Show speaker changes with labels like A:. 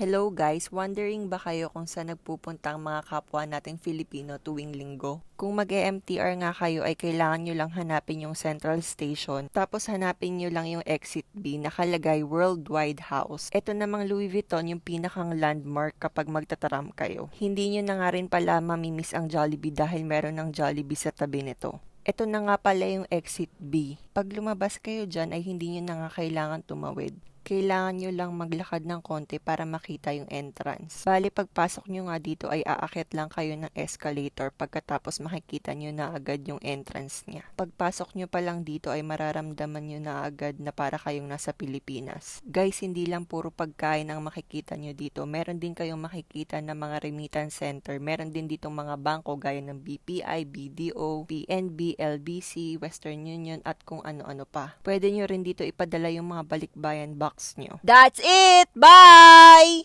A: Hello guys, wondering ba kayo kung saan nagpupunta ang mga kapwa nating Filipino tuwing linggo? Kung mag-MTR nga kayo ay kailangan nyo lang hanapin yung Central Station, tapos hanapin nyo lang yung Exit B nakalagay Worldwide House. Ito namang Louis Vuitton yung pinakang landmark kapag magtataram kayo. Hindi nyo na nga rin pala mamimiss ang Jollibee dahil meron ng Jollibee sa tabi nito. Ito na nga pala yung exit B. Pag lumabas kayo dyan ay hindi nyo na nga kailangan tumawid. Kailangan nyo lang maglakad ng konti para makita yung entrance. Bali, pagpasok nyo nga dito ay aakit lang kayo ng escalator pagkatapos makikita nyo na agad yung entrance niya. Pagpasok nyo pa lang dito ay mararamdaman nyo na agad na para kayong nasa Pilipinas. Guys, hindi lang puro pagkain ang makikita nyo dito. Meron din kayong makikita na mga remittance center. Meron din dito mga bangko gaya ng BPI, BDO, PNB, LBC, Western Union at kung ano-ano pa. Pwede nyo rin dito ipadala yung mga balikbayan box nyo.
B: That's it! Bye!